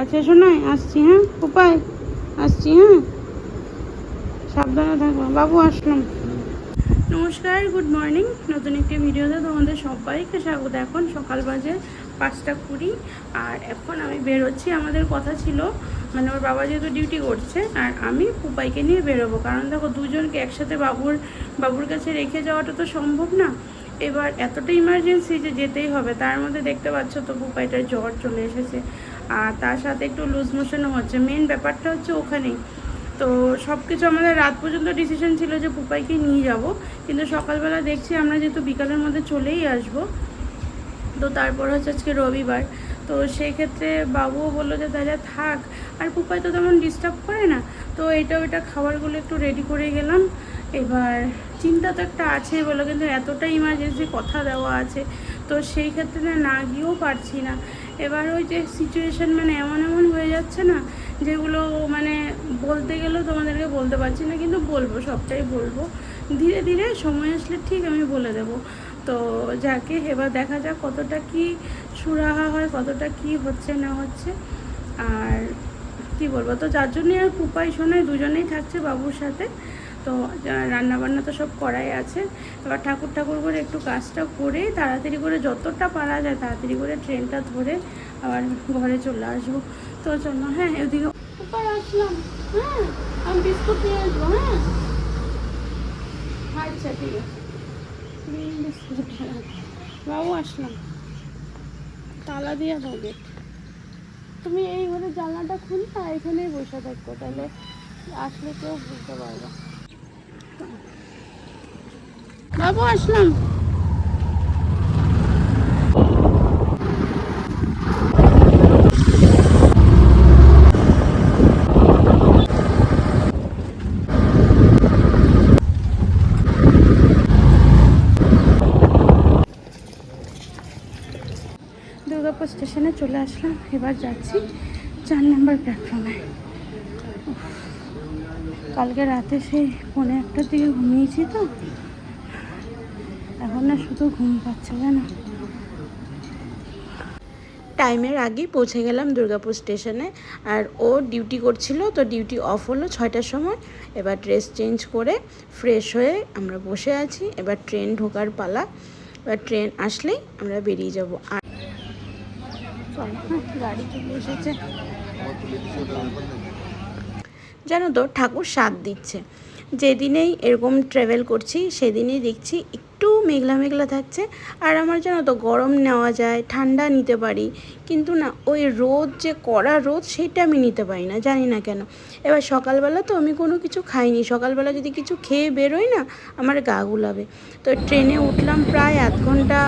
আচ্ছা শোনাই আসছি হ্যাঁ? উপায়? আসছি হ্যাঁ? সাবধানে থাকব বাবু, আসলাম। নমস্কার, গুড মর্নিং। নতুন একটি ভিডিওতে তোমাদের সবাইকে স্বাগত। এখন সকাল বাজে পাঁচটা কুড়ি, আর এখন আমি বেরোচ্ছি আমাদের কথা ছিল মানে ওর বাবা যেহেতু ডিউটি করছে, আর আমি পুপাইকে নিয়ে বেরোবো। কারণ দেখো, দুজনকে একসাথে বাবুর বাবুর কাছে রেখে যাওয়াটা তো সম্ভব না। এবার এতটা ইমার্জেন্সি যে যেতেই হবে, তার মধ্যে দেখতে পাচ্ছ তো পুপাইটার জ্বর চলে এসেছে। আর তার সাথে একটু লুজ মোশনও হচ্ছে। মেন ব্যাপারটা হচ্ছে ওখানেই তো সব কিছু আমাদের রাত পর্যন্ত ডিসিশন ছিল যে পুপাইকে নিয়ে যাব। কিন্তু সকালবেলা দেখছি আমরা যেহেতু বিকালের মধ্যে চলেই আসব, তো তারপর হচ্ছে আজকে রবিবার। তো সেই ক্ষেত্রে বাবুও বলল যে, তাহলে থাক। আর পুপাই তো তেমন ডিস্টার্ব করে না। তো এটা ওইটা খাবারগুলো একটু রেডি করে গেলাম। এবার চিন্তা তো একটা আছেই বলো, কিন্তু এতটা ইমার্জেন্সি কথা দেওয়া আছে। তো সেই ক্ষেত্রে না না গিয়েও পারছি না। এবার ওই যে সিচুয়েশন মানে এমন এমন হয়ে যাচ্ছে না, যেগুলো মানে বলতে গেলেও তোমাদেরকে বলতে পারছি না, কিন্তু বলব, সবটাই বলব। ধীরে ধীরে সময় আসলে ঠিক আমি বলে দেব। তো যাকে এবার দেখা যাক কতটা কি সুরাহা হয়, কতটা কি হচ্ছে না হচ্ছে। আর কি বলব, তো যার জন্যে আর পুপাই শোনায়, দুজনেই থাকছে বাবুর সাথে। তো রান্না বান্না তো সব করাই আছে। এবার ঠাকুর ঠাকুর করে একটু কাজটা করে তাড়াতাড়ি করে যতটা পারা যায় তাড়াতাড়ি করে ট্রেনটা ধরে আবার ঘরে চলে আসব। তো চলো হ্যাঁ এদিকে আসলাম। হ্যাঁ আমি বিস্কুট নিয়ে আসব হ্যাঁ। আচ্ছা ঠিক আছে। বিস্কুট। বাবু, আসলাম। তালা দিয়ে দাও গেট তুমি এই ঘরে জানলাটা খুলে আর এখানেই বসে থাকো, তাহলে আসলে কেউ বুঝতে পারবে আসলাম। দুর্গাপুর স্টেশনে চলে আসলাম। এবার যাচ্ছি চার নম্বর প্ল্যাটফর্মে কালকে রাতে সেই পৌনে একটার দিকে ঘুমিয়েছি তো। এখন না শুধু ঘুম পাচ্ছে জানো। টাইমের আগেই পৌঁছে গেলাম দুর্গাপুর স্টেশনে আর ও ডিউটি করছিল তো ডিউটি অফ হলো ছয়টার সময়। এবার ড্রেস চেঞ্জ করে ফ্রেশ হয়ে আমরা বসে আছি এবার ট্রেন ঢোকার পালা। এবার ট্রেন আসলেই আমরা বেরিয়ে যাব। আর চলো হ্যাঁ গাড়ি চলে এসেছে। জানো তো ঠাকুর সাথ দিচ্ছে। যেদিনেই এরকম ট্রাভেল করছি সেদিনই দেখছি একটু মেঘলা মেঘলা থাকছে। আর আমার জানো তো গরম নেওয়া যায়, ঠান্ডা নিতে পারি। কিন্তু না, ওই রোদ যে কড়া রোদ, সেটা আমি নিতে পারি না, জানি না কেন। এবার সকালবেলা তো আমি কোনো কিছু খাইনি। সকালবেলা যদি কিছু খেয়ে বেরোই না, আমার গা গুলাবে। তো ট্রেনে উঠলাম প্রায় আধ ঘণ্টা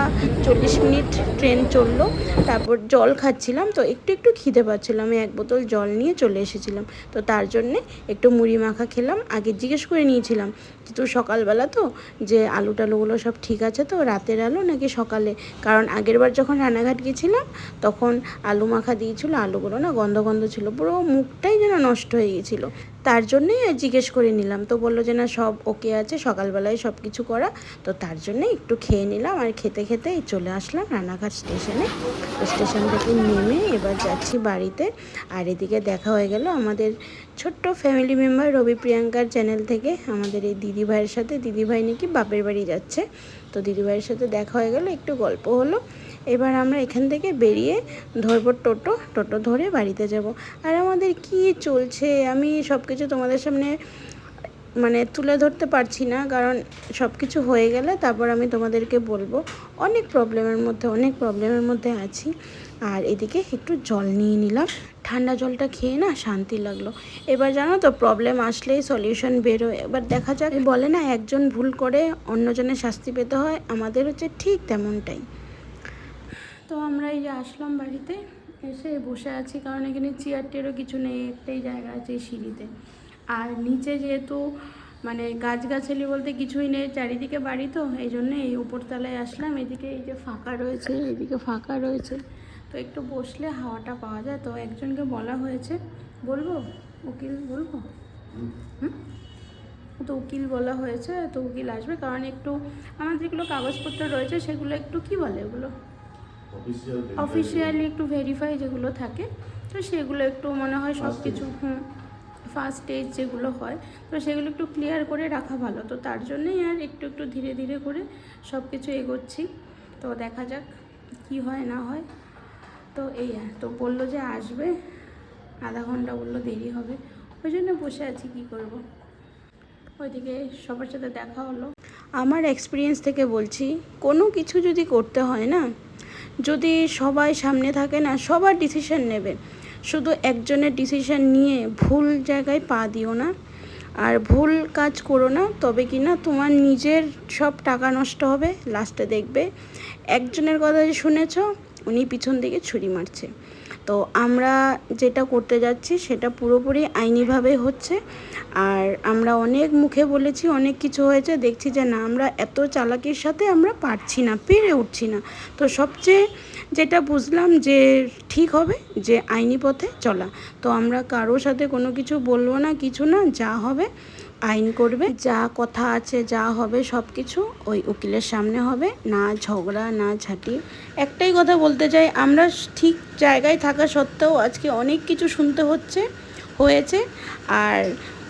চল্লিশ মিনিট ট্রেন চলল। তারপর জল খাচ্ছিলাম, তো একটু একটু খিদে পাচ্ছিলাম আমি এক বোতল জল নিয়ে চলে এসেছিলাম। তো তার জন্যে একটু মুড়ি মাখা খেলাম। আগে জিজ্ঞেস করে নিয়েছিলাম যেহেতু সকালবেলা তো, যে আলু টালুগুলো সব ঠিক আছে তো, রাতের আলু নাকি সকালে? কারণ আগেরবার যখন রানাঘাট গেছিলাম, তখন আলু মাখা দিয়েছিল, আলুগুলো না গন্ধ গন্ধ ছিল, পুরো মুখটাই যেন নষ্ট হয়ে গেছিল। তার জন্যই জিজ্ঞেস করে নিলাম, তো বলল যে না, সব ওকে আছে, সকালবেলায় সব কিছু করা। তো তার জন্যে একটু খেয়ে নিলাম আর খেতে খেতে চলে আসলাম রানাঘাট স্টেশনে। তো স্টেশন থেকে নেমে এবার যাচ্ছি বাড়িতে। আর এদিকে দেখা হয়ে গেল আমাদের ছোট্ট ফ্যামিলি মেম্বার রবি প্রিয়াঙ্কার চ্যানেল থেকে আমাদের এই দিদি ভাইয়ের সাথে। দিদি ভাই নাকি বাপের বাড়ি যাচ্ছে। তো দিদি ভাইয়ের সাথে দেখা হয়ে গেল, একটু গল্প হলো। এবার আমরা এখান থেকে বেরিয়ে ধরবো টোটো। টোটো ধরে বাড়িতে যাব। আর আমাদের কি চলছে? আমি সব কিছু তোমাদের সামনে মানে তুলে ধরতে পারছি না, কারণ সব কিছু হয়ে গেলে তারপর আমি তোমাদেরকে বলব, অনেক প্রবলেমের মধ্যে, অনেক প্রবলেমের মধ্যে আছি। আর এদিকে একটু জল নিয়ে নিলাম। ঠান্ডা জলটা খেয়ে না শান্তি লাগল। এবার জানো তো প্রবলেম আসলেই সলিউশন বেরোয়। এবার দেখা যাক, বলে না একজন ভুল করে অন্যজনের শাস্তি পেতে হয়, আমাদের হচ্ছে ঠিক তেমনটাই। তো আমরা এই যে আসলাম বাড়িতে, এসে বসে আছি, কারণ এখানে চেয়ার টেয়ারও কিছু নেই, একটাই জায়গা আছে সিঁড়িতে। আর নিচে যেহেতু মানে গাছগাছালি বলতে কিছুই নেই চারিদিকে বাড়ি তো এই জন্য এই উপরতলায় আসলাম। এদিকে এই যে ফাঁকা রয়েছে এদিকে ফাঁকা রয়েছে। তো একটু বসলে হাওয়াটা পাওয়া যায়। তো একজনকে বলা হয়েছে। বলব? উকিল বলব? হুম? তো উকিল বলা হয়েছে তো উকিল আসবে। কারণ একটু আমার যেগুলো কাগজপত্র রয়েছে সেগুলো একটু কি বলে ওগুলো? অফিসিয়ালি একটু ভেরিফাই যেগুলো থাকে তো সেগুলো একটু মনে হয় সব কিছু হুম। ফার্স্ট স্টেজ যেগুলো হয়, তো সেগুলো একটু ক্লিয়ার করে রাখা ভালো। তো তার জন্যই আর একটু একটু ধীরে ধীরে করে সব কিছু এগোচ্ছি। তো দেখা যাক কি হয় না হয়। তো এই আর, তো বলল যে আসবে। আধা ঘণ্টা বলল দেরি হবে। ওই জন্য বসে আছি, কি করব? ওইদিকে সবার সাথে দেখা হলো। আমার এক্সপিরিয়েন্স থেকে বলছি, কোনো কিছু যদি করতে হয় না, যদি সবাই সামনে থাকে না, সবার ডিসিশন নেবে। শুধু একজনের ডিসিশন নিয়ে ভুল জায়গায় পা দিও না। আর ভুল কাজ করো না, তবে কি না তোমার নিজের সব টাকা নষ্ট হবে লাস্টে দেখবে। একজনের কথা যে শুনেছ, উনি পিছন দিকে ছুরি মারছে। তো আমরা যেটা করতে যাচ্ছি সেটা পুরোপুরি আইনিভাবে হচ্ছে। আর আমরা অনেক মুখে বলেছি, অনেক কিছু হয়েছে, দেখছি যে না, আমরা এত চালাকির সাথে আমরা পারছি না, পেরে উঠছি না। তো সবচেয়ে যেটা বুঝলাম যে ঠিক হবে, যে আইনি পথে চলা। তো আমরা কারোর সাথে কোনো কিছু বলব না, কিছু না, যা হবে আইন করবে, যা কথা আছে, যা হবে সব কিছু ওই উকিলের সামনে হবে, না ঝগড়া, না ঝাঁটি। একটাই কথা বলতে চাই, আমরা ঠিক জায়গায় থাকা সত্ত্বেও আজকে অনেক কিছু শুনতে হচ্ছে, হয়েছে, আর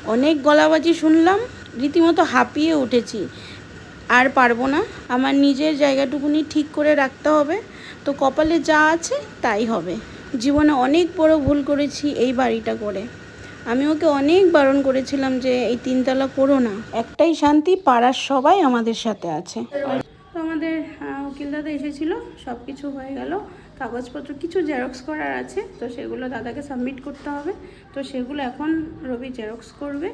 অনেক গলাবাজি শুনলাম, রীতিমতো হাঁপিয়ে উঠেছি। আর পারব না, আমার নিজের জায়গাটুকুনি ঠিক করে রাখতে হবে, তো কপালে যা আছে তাই হবে। জীবনে অনেক বড় ভুল করেছি এই বাড়িটা করে। আমি ওকে অনেক বারণ করেছিলাম যে এই তিনতলা করো না। একটাই শান্তি পাড়ার সবাই আমাদের সাথে আছে। তো আমাদের উকিল দাদা এসেছিল সব কিছু হয়ে গেল। কাগজপত্র কিছু জেরক্স করার আছে তো সেগুলো দাদাকে সাবমিট করতে হবে। তো সেগুলো এখন রবি জেরক্স করবে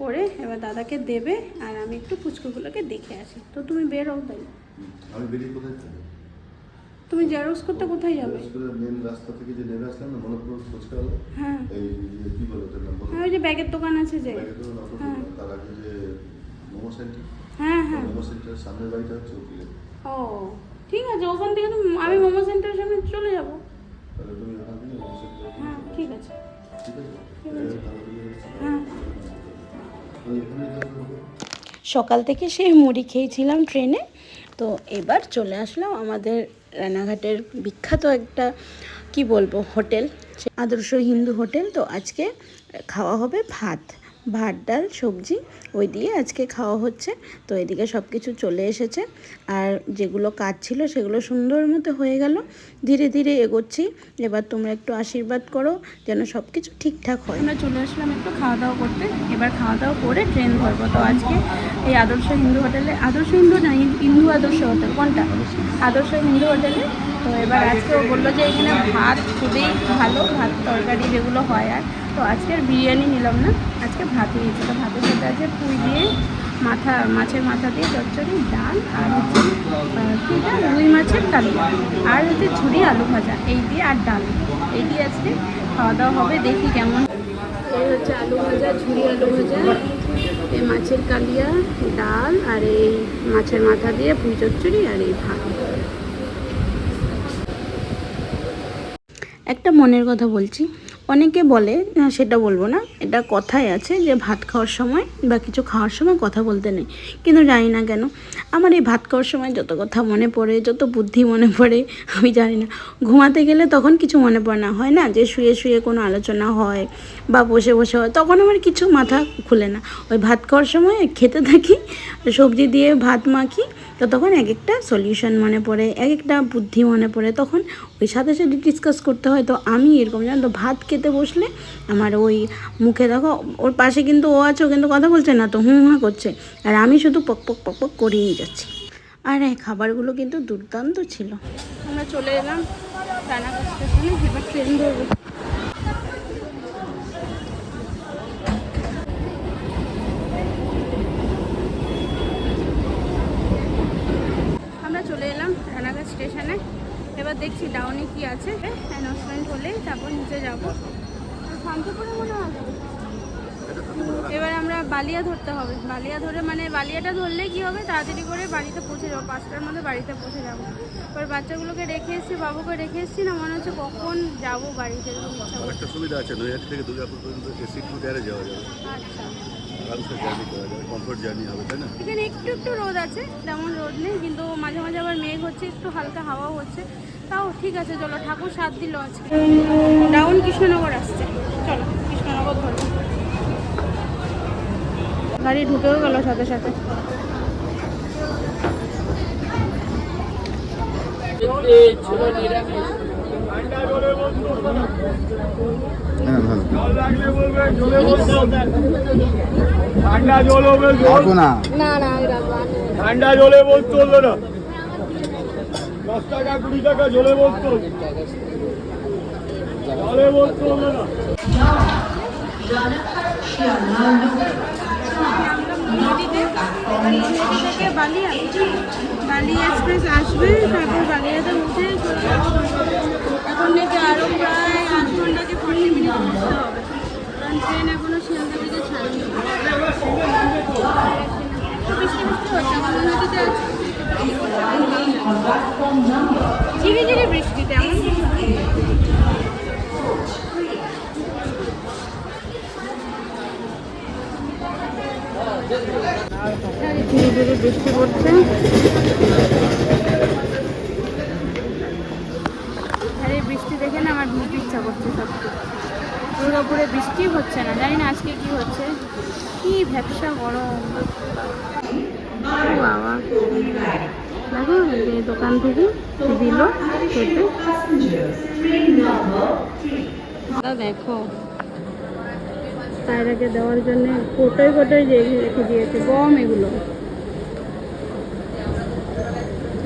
করে এবার দাদাকে দেবে আর আমি একটু পুচকুগুলোকে দেখে আসি। তো তুমি বের হও তাই আমি বেরিয়ে কোথায় থাকি তুমি জেরক্স করতে কোথায় যাবে? মেন রাস্তা থেকে যে নেমে আসলাম না মনোপুর ফুচকা হলো হ্যাঁ। এই কি বলে ওটার নাম হ্যাঁ ওই যে ব্যাগের দোকান আছে যে। ব্যাগে তো নাম হ্যাঁ। তার আগে যে মোমো সেন্টার। হ্যাঁ হ্যাঁ। মোমো সামনের বাড়িটা হচ্ছে ও ঠিক আছে ওখান থেকে তো আমি মোমো সেন্টারের সামনে চলে যাব। তাহলে তুমি ওখান থেকে মোমো সেন্টার হ্যাঁ ঠিক আছে। ঠিক আছে? হ্যাঁ যাব সকাল থেকে সেই মুড়ি খেয়েছিলাম ট্রেনে তো এবার চলে আসলাম আমাদের রানাঘাটের বিখ্যাত একটা কি বলব হোটেল আদর্শ হিন্দু হোটেল। তো আজকে খাওয়া হবে ভাত। ভাত, ডাল, সবজি, ওই দিয়ে আজকে খাওয়া হচ্ছে। তো এদিকে সব কিছু চলে এসেছে। আর যেগুলো কাজ ছিল সেগুলো সুন্দর মতো হয়ে গেল। ধীরে ধীরে এগোচ্ছি। এবার তোমরা একটু আশীর্বাদ করো যেন সব কিছু ঠিকঠাক হয়। আমরা চলে আসলাম একটু খাওয়া দাওয়া করতে। এবার খাওয়া দাওয়া করে ট্রেন ধরবো। তো আজকে এই আদর্শ হিন্দু হোটেলে, আদর্শ হিন্দু না হিন্দু আদর্শ হোটেল। কোনটা? আদর্শ হিন্দু হোটেলে তো এবার আজকে ও বলল যে এখানে ভাত খুবই ভালো, ভাত তরকারি যেগুলো হয় আর। তো আজকে আর বিরিয়ানি নিলাম না, আজকে ভাত নিয়েছি। তো ভাতের সাথে আছে পুঁই দিয়ে মাথা, মাছের মাথা দিয়ে চচ্চড়ি, ডাল আর হচ্ছে রুই মাছের কালিয়া আর হচ্ছে ঝুড়ি আলু ভাজা। এই দিয়ে আর ডাল। এই দিয়ে আজকে খাওয়া দাওয়া হবে, দেখি কেমন। এই হচ্ছে আলু ভাজা ঝুড়ি আলু ভাজা, এই মাছের কালিয়া, ডাল আর এই মাছের মাথা দিয়ে পুঁই চচ্চড়ি আর এই ভাত। একটা মনের কথা বলছি। অনেকে বলে সেটা বলব না, এটা কথাই আছে যে ভাত খাওয়ার সময় বা কিছু খাওয়ার সময় কথা বলতে নেই। কিন্তু জানি না কেন, আমার এই ভাত খাওয়ার সময় যত কথা মনে পড়ে, যত বুদ্ধি মনে পড়ে, আমি জানি না। ঘুমাতে গেলে তখন কিছু মনে পড়ে না, হয় না? যে শুয়ে শুয়ে কোনো আলোচনা হয় বা বসে বসে হয়, তখন আমার কিছু মাথা খুলে না। ওই ভাত খাওয়ার সময় খেতে থাকি, সবজি দিয়ে ভাত মাখি তো তখন এক একটা সলিউশন মনে পড়ে এক একটা বুদ্ধি মনে পড়ে। তখন ওই সাথে সাথে ডিসকাস করতে হয়। তো আমি এরকম জানো তো, ভাত খেতে বসলে আমার ওই মুখে দেখো, ওর পাশে কিন্তু ও আছে, ও কিন্তু কথা বলছে না তো, হুঁ হুঁ করছে। আর আমি শুধু পক পক পক পক করিয়ে যাচ্ছি। আর এই খাবারগুলো কিন্তু দুর্দান্ত ছিল। আমরা চলে এলাম রানাঘাট স্টেশনে, এবার ট্রেন ধরবো। আমরা চলে এলাম রানাঘাট স্টেশনে। এবার দেখছি ডাউনে কি আছে। অ্যানাউন্সমেন্ট হলে তারপর নিচে যাব। শান্তিপুরে মনে হয় এবার আমরা বালিয়া ধরতে হবে। বালিয়া ধরে মানে বালিয়াটা ধরলে কি হবে? তাড়াতাড়ি করে বাড়িতে পৌঁছে যাব। পাঁচটার মধ্যে বাড়িতে পৌঁছে যাব। এবার বাচ্চাগুলোকে রেখে এসেছি বাবুকে রেখে এসেছি। না মনে হচ্ছে কখন যাব বাড়িতে একটা সুবিধা আছে নৈহাটি থেকে দুর্গাপুর পর্যন্ত এসি টু যাওয়া যাবে। আচ্ছা। আরামসে জার্নি করা যাবে কমফোর্ট জার্নি হবে তাই না? এখানে একটু একটু রোদ আছে তেমন রোদ নেই কিন্তু মাঝে মাঝে আবার মেঘ হচ্ছে একটু হালকা হাওয়াও হচ্ছে। তাও ঠিক আছে চলো ঠাকুর সাত দিল আজকে। ডাউন কৃষ্ণনগর আসছে। চলো কৃষ্ণনগর ধরো। গাড়ি ঢুকেও গেল সাথে সাথে। হ্যাঁ ভালো ঠান্ডা জল হবে না। না না ঠান্ডা জলে বলতে হলো না। দশ টাকা কুড়ি টাকা জলে বলতে জলে বলতে হলো না। থেকে বালিয়া বালিয়া এক্সপ্রেস আসবে তারপর বালিয়াতে উঠে এখন নাকি আরও প্রায় ধীরে ধীরে বৃষ্টি তেমন। ধীরে ধীরে বৃষ্টি পড়ছে আর এই বৃষ্টি দেখে না আমার ভিজতে ইচ্ছা করছে সত্যি। দুর্গাপুরে বৃষ্টি হচ্ছে না জানি না আজকে কি হচ্ছে। কি ভ্যাবসা গরম। বাবা। দেখো এই দোকান থেকে দিল খেতে। দেখো। পায়রাকে দেওয়ার জন্য কোটোয় কোটোয় যে রেখে দিয়েছে গম এগুলো।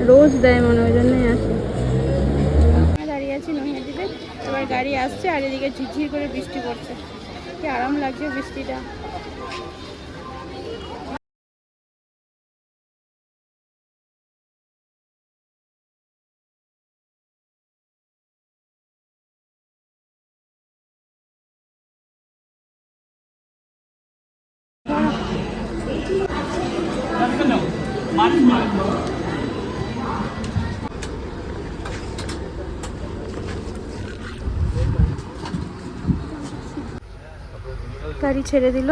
রোজ দেয় মনে ওই জন্যই আসে। আছি নৈহাটিতে এবার গাড়ি আসছে আর এদিকে ঝিরঝির করে বৃষ্টি পড়ছে। কি আরাম লাগছে বৃষ্টিটা। গাড়ি ছেড়ে দিল।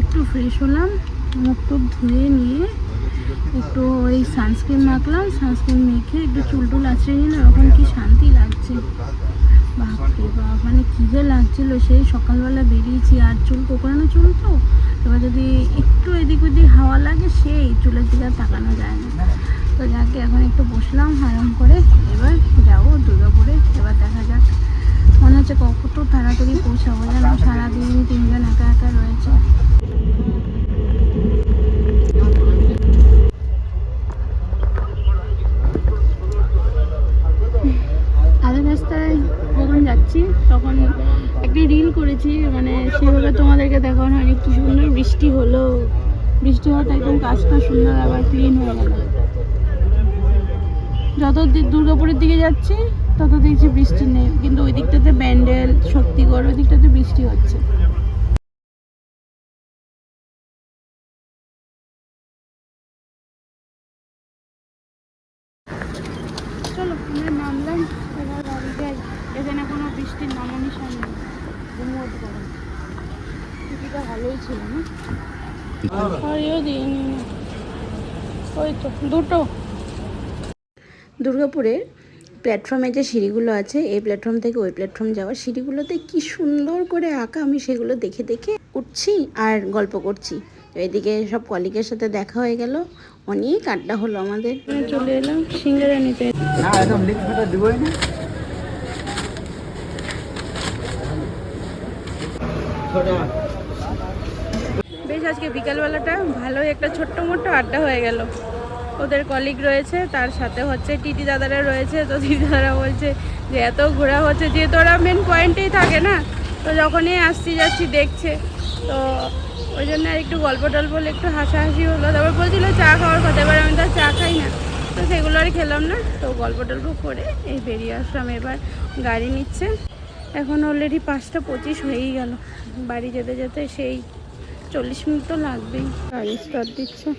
একটু ফ্রেশ হলাম মুখ টুক ধুয়ে নিয়ে একটু ওই সানস্ক্রিন মাখলাম সানস্ক্রিন মেখে একটু চুল টুল আঁচড়ে নিলাম, এখন কি শান্তি লাগছে? বাপরে বাপ মানে কী যে লাগছিল, সেই সকালবেলা বেরিয়েছি, আর চুল কোকড়ানো চুল তো? এবার যদি একটু এদিক ওদিক হাওয়া লাগে, সেই চুলের দিকে তাকানো যায় না। তো যাকে এখন একটু বসলাম আরাম করে, এবার যাব দুর্গাপুরে, এবার দেখা যাক। মনে হচ্ছে কত তাড়াতাড়ি পৌঁছাবো যেন সারাদিন তিনজন একা একা রয়েছে আধা রাস্তায় যখন যাচ্ছি তখন একটা রিল করেছি মানে সেভাবে তোমাদেরকে দেখানো হয়নি। কি সুন্দর বৃষ্টি হলো। বৃষ্টি হওয়াতে একদম কাজটা সুন্দর, আবার ক্লিন হয়ে গেল। যত দুর্গাপুরের দিকে যাচ্ছি, তত দেখছি বৃষ্টি নেই। কিন্তু ওই দিকটাতে ব্যান্ডেল, শক্তিগড় ওই দিকটাতে বৃষ্টি হচ্ছে চলো আমরা নামলাম এবার বাড়ি যাই এখানে কোনো বৃষ্টির নামো নিশান নেই ঘুমোট গরম ছুটিটা ভালোই ছিল না আরেও দিইনি ওই তো দুটো দুর্গাপুরের প্ল্যাটফর্মে যে সিঁড়িগুলো আছে এই প্ল্যাটফর্ম থেকে ওই প্ল্যাটফর্ম যাওয়ার সিঁড়িগুলোতে কি সুন্দর করে আঁকা আমি সেগুলো দেখে দেখে উঠছি আর গল্প করছি। তো এদিকে সব কলিগের সাথে দেখা হয়ে গেল। অনেক আড্ডা হলো আমাদের। চলে এলাম সিঙ্গারা নিতে না একদম লিঙ্ক ফটো দিবই না। বেশ আজকে বিকালবেলাটা ভালোই একটা ছোট্ট মোট্ট আড্ডা হয়ে গেল। ওদের কলিগ রয়েছে, তার সাথে হচ্ছে টিটি দাদারা রয়েছে। তো টিটি দাদারা বলছে যে, এত ঘোরা হচ্ছে, যেহেতু ওরা মেন পয়েন্টেই থাকে না, তো যখনই আসছি যাচ্ছি দেখছে। তো ওই জন্য আর একটু গল্প টল্প হলে একটু হাসাহাসি হলো। তারপর বলছিল, চা খাওয়ার কথা, এবার আমি তো চা খাই না। তো সেগুলো আর খেলাম না। তো গল্প টল্প করে এই বেরিয়ে আসলাম। এবার গাড়ি নিচ্ছে। এখন অলরেডি পাঁচটা পঁচিশ হয়েই গেল। বাড়ি যেতে যেতে সেই চল্লিশ মিনিট তো লাগবেই। গাড়ি স্টার্ট দিচ্ছে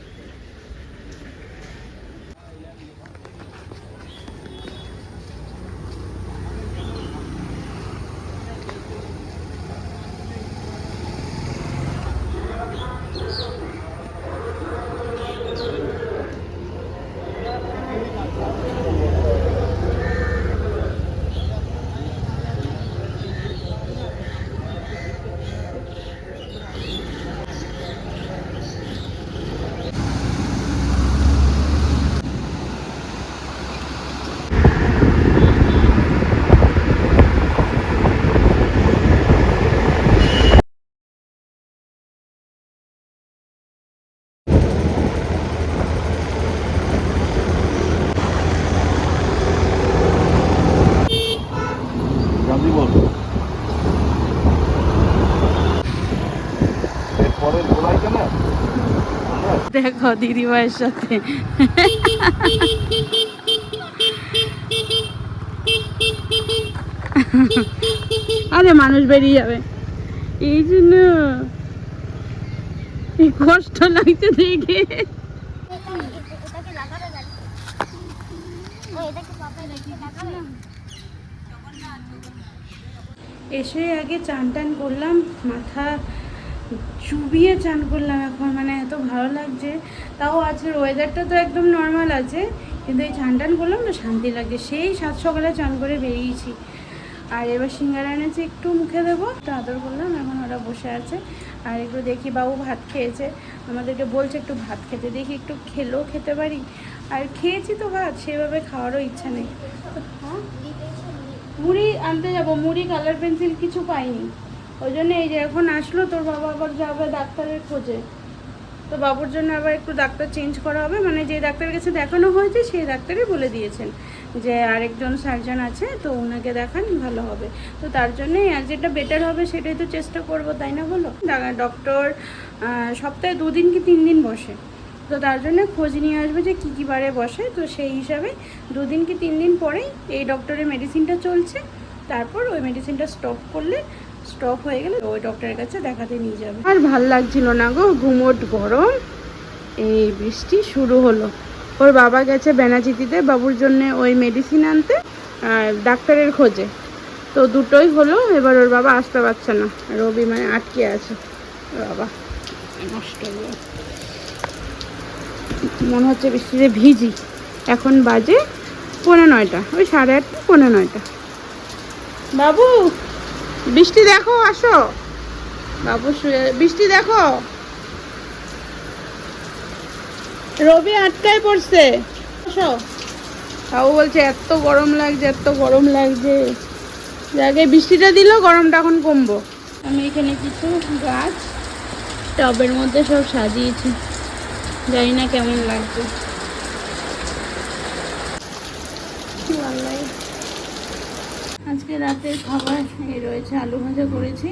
গান্ধী বল এরপরে গোলাই কেন দেখো দিদিভাইয়ের সাথে। আরে মানুষ বেরিয়ে যাবে। এই জন্য কষ্ট লাগছে দেখে। এসে আগে চান টান করলাম, মাথা চুবিয়ে চান করলাম এখন মানে এত ভালো লাগছে। তাও আজকের ওয়েদারটা তো একদম নর্মাল আছে, কিন্তু এই চান টান করলাম না, শান্তি লাগছে। সেই সাত সকালে চান করে বেরিয়েছি। আর এবার সিঙ্গারা এনেছে, একটু মুখে দেবো, একটু আদর করলাম, এখন ওরা বসে আছে। আর একটু দেখি বাবু ভাত খেয়েছে, আমাদেরকে বলছে একটু ভাত খেতে, দেখি একটু খেলেও খেতে পারি। আর খেয়েছি তো ভাত, সেভাবে খাওয়ারও ইচ্ছা নেই। মুড়ি আনতে যাব, মুড়ি কালার পেন্সিল কিছু পাইনি। ওই জন্য এই যে এখন আসলো, তোর বাবা আবার যাবে ডাক্তারের খোঁজে। তো বাবুর জন্য আবার একটু ডাক্তার চেঞ্জ করা হবে। মানে যে ডাক্তারের কাছে দেখানো হয়েছে, সেই ডাক্তারই বলে দিয়েছেন যে আরেকজন সার্জন আছে, তো ওনাকে দেখান, ভালো হবে। তো তার জন্যই আর যেটা বেটার হবে, সেটাই তো চেষ্টা করব, তাই না বলো? ডক্টর সপ্তাহে দুদিন কি তিন দিন বসে? তো তার জন্য খোঁজ নিয়ে আসবে যে কী কী বারে বসে। তো সেই হিসাবে দুদিন কি তিন দিন পরেই এই ডক্টরের মেডিসিনটা চলছে। তারপর ওই মেডিসিনটা স্টপ করলে স্টপ হয়ে গেলে ওই ডক্টরের কাছে দেখাতে নিয়ে যাবে। আর ভালো লাগছিল না গো ঘুমোট গরম এই বৃষ্টি শুরু হলো। ওর বাবা গেছে বেনাচিতিতে বাবুর জন্য ওই মেডিসিন আনতে আর ডাক্তারের খোঁজে। তো দুটোই হলো এবার ওর বাবা আসতে পারছে না। রবি মানে আটকে আছে। বাবা নষ্ট মনে হচ্ছে বৃষ্টিতে ভিজি। এখন বাজে পনেরো নয়টা ওই সাড়ে আটটা পনেরো নয়টা। বাবু! বৃষ্টি দেখো, আসো। বাবু শুয়ে, বৃষ্টি দেখো। রবি আটকায় পড়ছে। আসো। বাবু বলছে, এত গরম লাগছে, এত গরম লাগছে। আগে বৃষ্টিটা দিল, গরমটা এখন কমবো। আমি এখানে কিছু গাছ, টবের মধ্যে সব সাজিয়েছি। জানি না কেমন লাগছে কি ভালো লাগে। আজকে রাতের খাবার এই রয়েছে আলু ভাজা করেছি,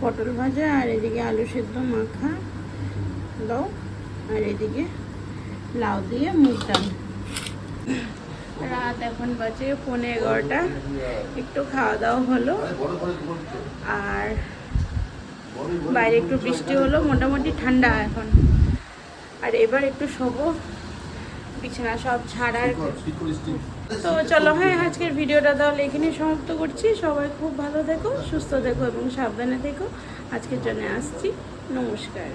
পটল ভাজা, আর এদিকে আলু সেদ্ধ মাখা দাও, আর এদিকে লাউ দিয়ে মুগ রাত এখন বাজে পৌনে এগারোটা, একটু খাওয়া দাওয়া হলো, আর বাইরে একটু বৃষ্টি হলো, মোটামুটি ঠান্ডা এখন। আর এবার একটু শোবো, বিছানা সব ছাড়ার তো চলো হ্যাঁ আজকের ভিডিওটা তাহলে এখানে সমাপ্ত করছি। সবাই খুব ভালো থেকো, সুস্থ থেকো এবং সাবধানে থেকো। আজকের জন্য আসছি। নমস্কার।